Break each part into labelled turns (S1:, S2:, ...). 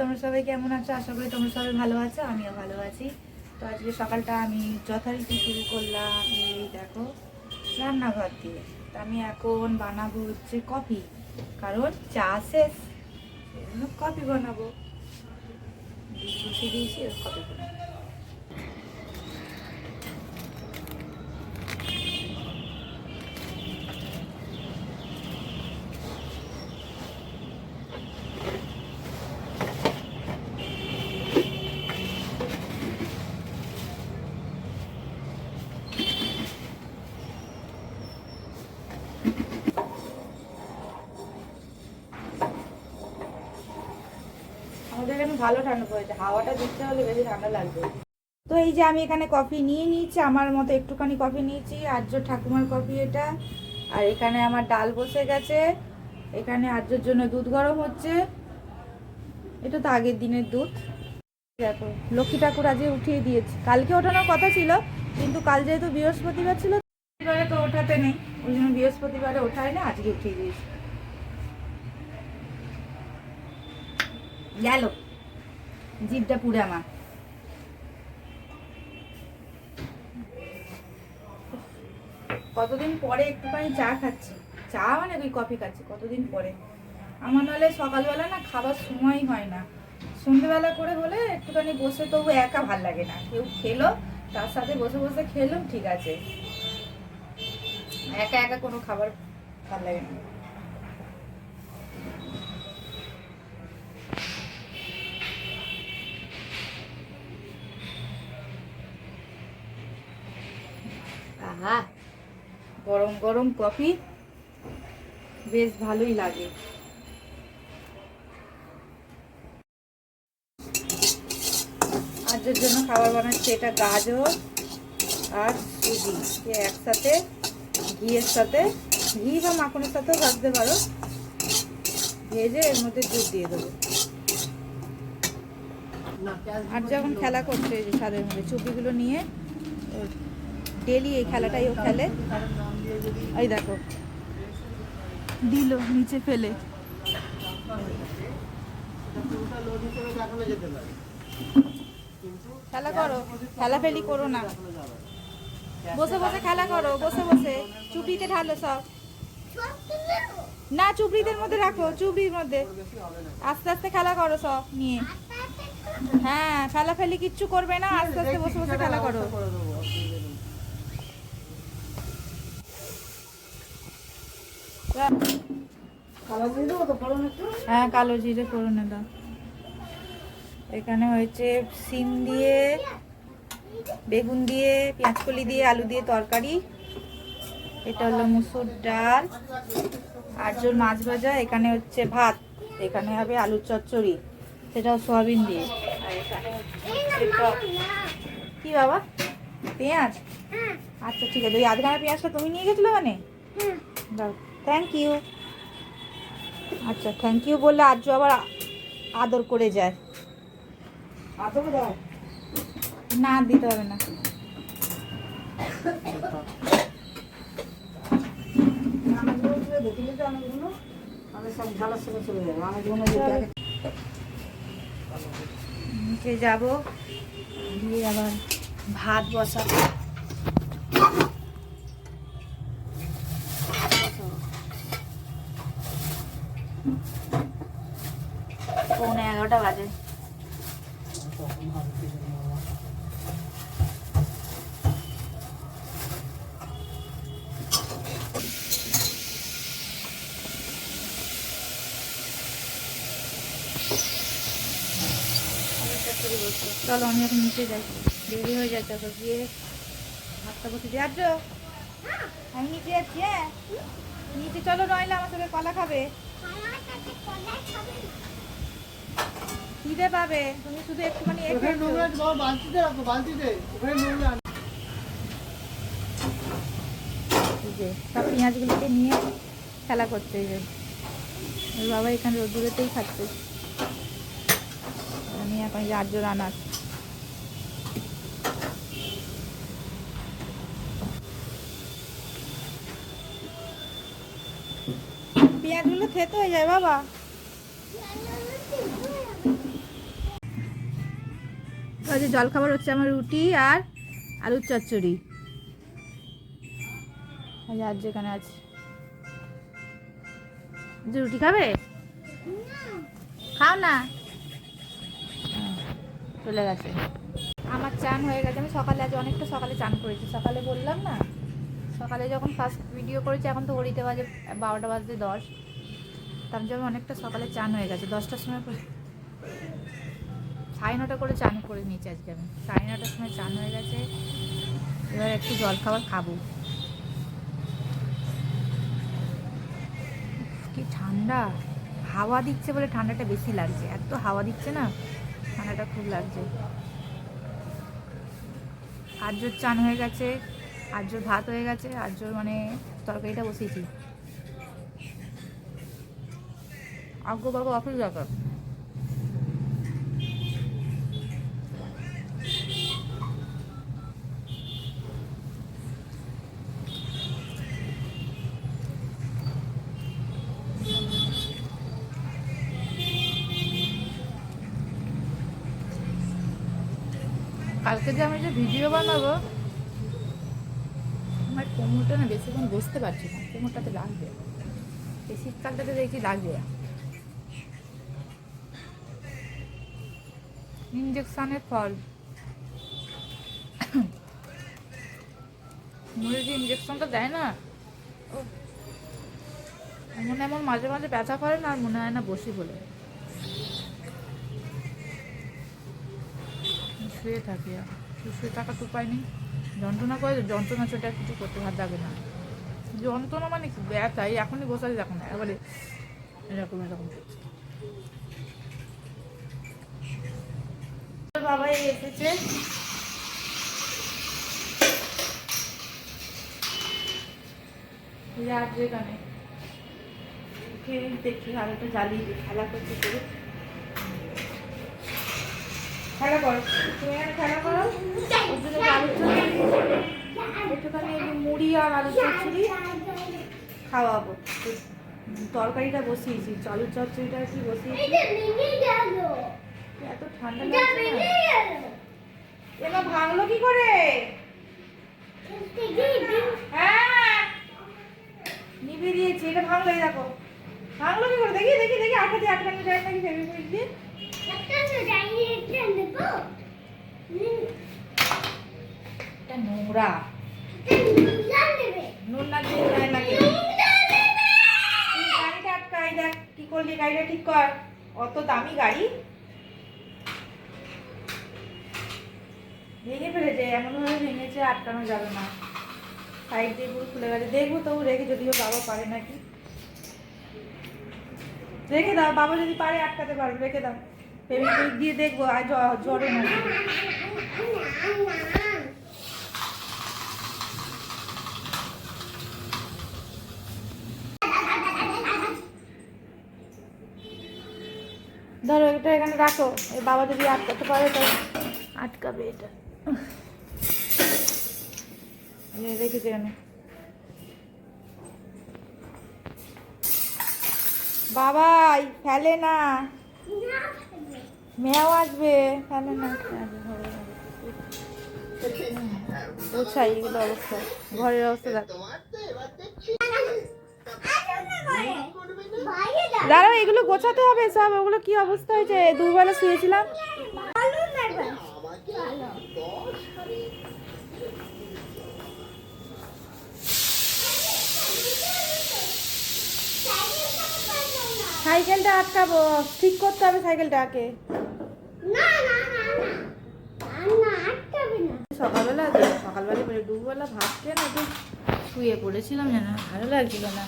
S1: তোমরা সবাই কেমন আছো? আশা করি তোমরা সবাই ভালো আছো, আমিও ভালো আছি। তো আজকে সকালটা আমি যথারীতি শুরু করলাম, এই দেখো, রান্নাঘর দিয়ে। তো আমি এখন বানাবো হচ্ছে কফি, কারণ চা শেষ কফি বানাবো। দিয়েছি কফি বানাবো আমাদের এখানে ভালো ঠান্ডা পড়েছে, হাওয়াটা দিতে হলে বেশি ঠান্ডা লাগবে। তো এই যে আমি এখানে কফি নিয়ে নিয়েছি, আমার মতো একটুখানি কফি নিয়েছি, আর্য ঠাকুমার কফি এটা। আর এখানে আমার ডাল বসে গেছে, এখানে আর্যর জন্য দুধ গরম হচ্ছে। এটা তো আগের দিনের দুধ। দেখো, লক্ষ্মী ঠাকুর আজকে উঠিয়ে দিয়েছি। কালকে ওঠানোর কথা ছিল, কিন্তু কাল যেহেতু বৃহস্পতিবার ছিল, বৃহস্পতিবারে তো ওঠাতে নেই। ওই জন্য বৃহস্পতিবারে ওঠায় না, আজকে উঠিয়ে দিয়েছি। গেল। জিভটা পুড়ে আমার। কতদিন পরে একটুখানি চা খাচ্ছি। চা মানে ওই কফি খাচ্ছি কতদিন পরে? আমার নাহলে সকালবেলা না খাবার সময় হয় না। সন্ধ্যেবেলা করে হলে একটুখানি বসে তবু একা ভালো লাগে না। কেউ খেলো, তার সাথে বসে বসে খেলো, ঠিক আছে। একা একা কোনো খাবার ভালো লাগে না। আহা, গরম গরম কফি বেশ ভালোই লাগে। আজের জন্য খাবার বানাচ্ছি এটা গাজর আর সুজি। একসাথে ঘিয়ের সাথে, ঘি বা মাখনের সাথেও ভাজতে পারো। ভেজে এর মধ্যে দুধ দিয়ে দেবো। আর যখন খেলা করছে ছাদের মধ্যে, চুপিগুলো নিয়ে ডেলি এই খেলাটাই ও খেলে। এই দেখো। দিল, নিচে ফেলে। খেলা করো। খেলা ফেলি করো না। বসে বসে খেলা করো, বসে বসে। চুবড়িতে ঢালো সব। না চুবড়িদের মধ্যে রাখো চুবড়ির মধ্যে। আস্তে আস্তে খেলা করো সব নিয়ে। হ্যাঁ ফেলাফেলি কিচ্ছু করবে না। আস্তে আস্তে বসে বসে খেলা করো। হ্যাঁ কালো জিরে ফোড়নে দাও। এখানে হয়েছে সিম দিয়ে বেগুন দিয়ে পেঁয়াজকলি দিয়ে আলু দিয়ে তরকারি। এটা হলো মুসুর ডাল। আটজন মাছ ভাজা এখানে হচ্ছে ভাত। এখানে হবে আলুর চচ্চড়ি। সেটাও সোয়াবিন দিয়ে। আর এখানে কি বাবা? পেঁয়াজ? আচ্ছা ঠিক আছে। ওই আধখানা পেঁয়াজটা তুমি নিয়ে গেছিলে মানে দাও। থ্যাংক ইউ আচ্ছা থ্যাংক ইউ বললে আর্য আবার আদর করে যায়। না দিতে হবে না। নিচে যাব। দিয়ে আবার ভাত বসাবো। এগারোটা বাজে। চলো, আমি এখন নিচে যাই। দেরি হয়ে যাচ্ছে তো গিয়ে ভাতটা বসে দিয়ে আর্য আমি নিচে যাচ্ছি হ্যাঁ? নিচে চলো, নইলে আমার সাথে কলা খাবে। খিদে পাবে। তুমি শুধু একটুখানি
S2: ওখানে নোংরা বাবা বালতিতে রাখো বালতিতে। ওখানে নোংরা
S1: যে সব পেঁয়াজগুলোকে নিয়ে খেলা করছে এই যে। ওর বাবা এখানে রোদ্দুরেতেই খাচ্ছে। আমি এখন এই আর্য পেঁয়াজগুলো থেতো হয়ে যায় বাবা। ওই যে জলখাবার হচ্ছে আমার রুটি আর আলুর চচ্চড়ি। আজ যেখানে আছে। রুটি খাবে? খাও না। চলে গেছে। আমার চান হয়ে গেছে। আমি সকালে আজ অনেকটা সকালে চান করেছি। সকালে বললাম না, সকালে যখন ফার্স্ট ভিডিও করেছি, এখন তো ঘড়িতে বাজে বারোটা বাজতে দশ। তার জন্য অনেকটা সকালে চান হয়ে গেছে। দশটার সময় সাড়ে নটা করে চান করে নিয়েছি আজকে আমি। সাড়ে নটার সময় চান হয়ে গেছে, এবার একটু জল খাবার খাব। কি ঠান্ডা। হাওয়া দিচ্ছে বলে ঠান্ডাটা বেশি লাগছে। এত হাওয়া দিচ্ছে না, ঠান্ডাটা খুব লাগছে। আর্যর চান হয়ে গেছে, আর্যর ভাত হয়ে গেছে, আর্যর মানে তরকারিটা বসিয়েছি। অজ্ঞ বাগ্য অফিস দরকার কালকে যে আমি যে ভিডিও বানাবো, আমার কোমরটা না বেশিক্ষণ বসতে পারছি না, কোমরটাতে লাগবে। এই শীতকালটাতে দেখি লাগবে। ইঞ্জেকশনের ফল। মুরগি ইঞ্জেকশনটা দেয় না এমন এমন মাঝে মাঝে ব্যথা করে না, আর মনে হয় না বসি বলে। শুয়ে থাকি শুয়ে থাকার তো উপায় নেই। যন্ত্রণা করে যন্ত্রণা ছোটা কিছু করতে ভালো লাগে না। যন্ত্রণা মানে কি? ব্যথা, এই এখনই বসালে দেখো না, একবারে এরকম এরকম বাবাই এসেছে। আর যেখানে। দেখি আলোটা জ্বালিয়ে দিই খেলা করতে করে খেলা করো। তুমি আর খেলা করো। ওর জন্য একটুখানি মুড়ি আর আলু চচ্চড়ি খাওয়াবো। তরকারিটা বসিয়েছি চালু চচ্চড়িটা কি বসিয়েছি? এত ঠান্ডা না। ভাঙলো কি করে? হ্যাঁ। নিভে দিয়েছি, এটা ভাঙলো দেখো। ভাঙলো কি করে? দেখি দেখি দেখি, আটকা দিয়ে আটকানো যায় নাকি ফেভিকুইক দিয়ে নোংরা। নুন না দিয়ে গায়ে লাগে তুই গাড়িটা আটকাই দেখ কি করলি গাড়িটা ঠিক কর। অত দামি গাড়ি। ভেঙে ফেলেছে এমন ভাবে ভেঙেছে আটকানো যাবে না। সাইড দিয়ে পুরো খুলে গেছে। দেখব তবু রেখে যদিও বাবা পারে নাকি। রেখে দাও বাবা যদি পারে আটকাতে পারবে রেখে দাও। ফেভিকুইক দিয়ে দেখব আর জ্বরে না ধরো, এটা এখানে রাখো। বাবা যদি আটকাতে পারে তাই আটকাবে এটা। রেখেছে এখানে। বাবাই, ফেলে না। মেয়াও আসবে ফেলে না ওছাই এগুলো অবস্থা। ঘরের অবস্থা দেখ। দাঁড়াও, এগুলো গোছাতে হবে সব। ওগুলো কি অবস্থা হয়েছে? দুবেলা শুয়েছিলাম। সাইকেলটা আটকাবো। ঠিক করতে হবে সাইকেলটাকে সকালবেলা দুবেলা ভাত খেয়ে না একটু শুয়ে পড়েছিলাম যেন ভালো লাগছিল না।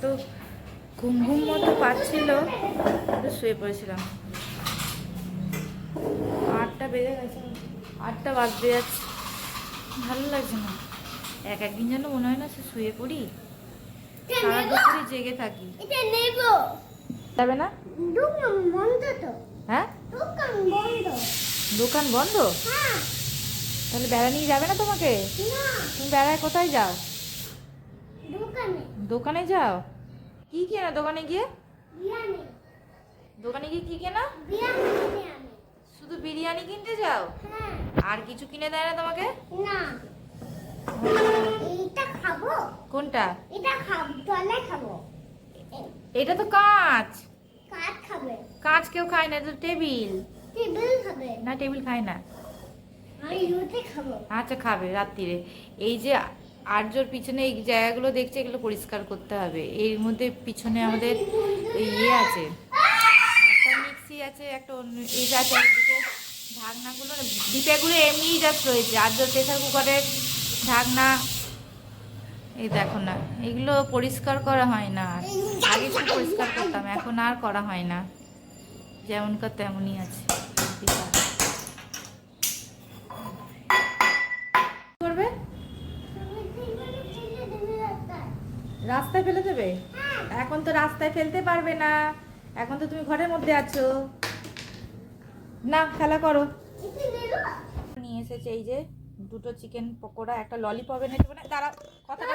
S1: তো ঘুম ঘুম মতো পাচ্ছিল শুয়ে পড়েছিলাম। আটটা বেজে গেছে আটটা বাজতে যাচ্ছে। ভালো লাগছে না। এক একদিন যেন মনে হয় না সে শুয়ে পড়ি। সারা দুপুরে জেগে থাকি। যাবে না?
S3: দোকান বন্ধ
S1: হ্যাঁ?
S3: দোকান বন্ধ।
S1: দোকান বন্ধ?
S3: হ্যাঁ।
S1: তাহলে বেড়া নিয়ে যাবে না তোমাকে?
S3: না।
S1: তুমি বেড়ায় কোথায় যাও?
S3: দোকানে।
S1: যাও? কি কেনা দোকানে গিয়ে? দোকানে গিয়ে কি কেনা?
S3: শুধু
S1: বিরিয়ানি কিনতে যাও?
S3: হ্যাঁ।
S1: আর কিছু কিনে দেয় না তোমাকে?
S3: না। এইটা খাব।
S1: কোনটা?
S3: এটা খাব। তলে খাব।
S1: এটা তো কাঁচ।
S3: খাবে।
S1: কাঁচ কেউ খায় না এটা টেবিল।
S3: টেবিল খাবে।
S1: না টেবিল খায় না। আচ্ছা খাবে রাত্রিরে। এই যে আর্যর পিছনে এই জায়গাগুলো দেখছে, এগুলো পরিষ্কার করতে হবে। এর মধ্যে পিছনে আমাদের ইয়ে আছে, একটা মিক্সি আছে, একটা অন্য এই আছে একদিকে ঢাকনাগুলো, ডিপেগুলো এমনিই জাস্ট রয়েছে। আর্যর প্রেসার কুকারের ঢাকনা, এই দেখো না, এগুলো পরিষ্কার করা হয় না। আগে খুব পরিষ্কার করতাম, এখন আর করা হয় না। যেমনকার তেমনই আছে। রাস্তায় ফেলে দেবে? এখন তো রাস্তায় ফেলতে পারবে না। এখন তো তুমি ঘরের মধ্যে আছো। না, খেলা করো। নিয়ে এসেছে এই যে দুটো চিকেন পকোড়া, একটা ললিপপ এনেছে মানে তারা কথাটা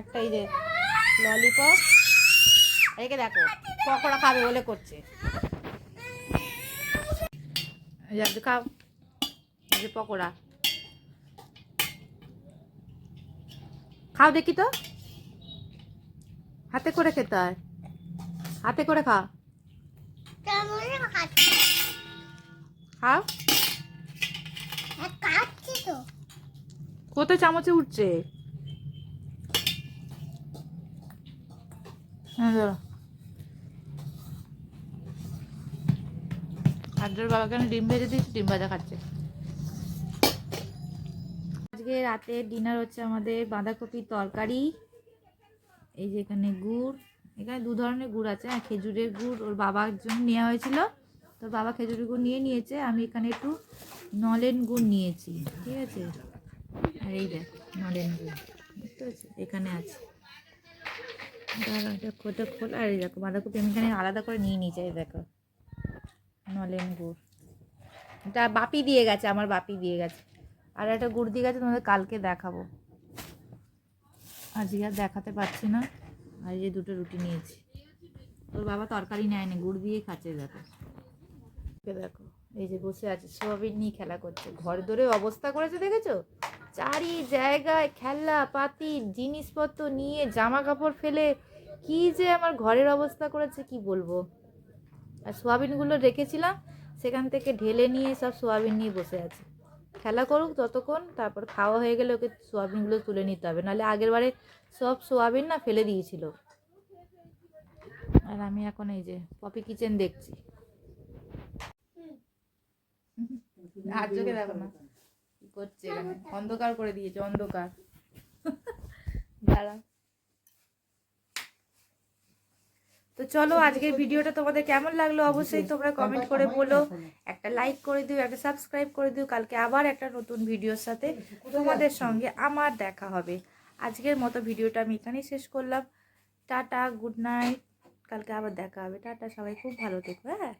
S1: একটা এই যে ললিপপ একে দেখো, পকোড়া খাবে বলে করছে। খাও। এই যে পকোড়া। খাও দেখি তো। হাতে করে খেতে হয়। হাতে করে খাও।
S3: তো
S1: কোথায় চামচে উঠছে? হ্যাঁ আর্যর বাবাকে ডিম ভেজে দিয়েছি, ডিম ভাজা খাচ্ছে। আজকে রাতে ডিনার হচ্ছে আমাদের বাঁধাকপির তরকারি। এই যে এখানে গুড়। এখানে দু ধরনের গুড় আছে হ্যাঁ খেজুরের গুড় ওর বাবার জন্য নেওয়া হয়েছিল। তোর বাবা খেজুরের গুড় নিয়ে নিয়েছে, আমি এখানে একটু নলেন গুড় নিয়েছি, ঠিক আছে? আর এই দেখ, নলেন গুড়, বুঝতে পারছি এখানে আছে। এটা খোটা খোল। আর এই দেখো, বাঁধাকপি আমি এখানে আলাদা করে নিয়ে নিয়েছি দেখো। নলেন গুড়। এটা বাপি দিয়ে গেছে, আমার বাপি দিয়ে গেছে। আর একটা গুড় দিয়ে গেছে তোমাদের কালকে দেখাবো। আজকে আর দেখাতে পারছি না। আর যে দুটো রুটি নিয়েছি। তোর বাবা তরকারি নেয়নি, গুড় দিয়ে খাচ্ছে, দেখো। দেখো, এই যে বসে আছে, সোয়াবিন নিয়ে খেলা করছে। ঘর ধরে অবস্থা করেছে, দেখেছ? চারি জায়গায় খেলনা পাতি, জিনিসপত্র নিয়ে জামা কাপড় ফেলে, কি যে আমার ঘরের অবস্থা করেছে, কি বলব? আর সোয়াবিনগুলো রেখেছিলাম, সেখান থেকে ঢেলে নিয়ে সব সোয়াবিন নিয়ে বসে আছে। খেলা করুক ততক্ষণ তারপর খাওয়া হয়ে গেলে ওকে সোয়াবিনগুলো তুলে নিতে হবে। নাহলে আগের বারে সব সোয়াবিন না ফেলে দিয়েছিল। আর আমি এখন এই যে পপি কিচেন দেখছি। আর্যকে দেখো না। কি করছে অন্ধকার করে দিয়েছে, অন্ধকার। দাঁড়া তো চলো আজকের ভিডিওটা তোমাদের কেমন লাগল? অবশ্যই তোমরা কমেন্ট করে বলো। একটা লাইক করে দিও একটা সাবস্ক্রাইব করে দিও। কালকে আবার একটা নতুন ভিডিওর সাথে তোমাদের সঙ্গে আমার দেখা হবে। আজকের মতো ভিডিওটা আমি এখানেই শেষ করলাম। টাটা গুড নাইট কালকে আবার দেখা হবে। টাটা সবাই খুব ভালো থেকো হ্যাঁ?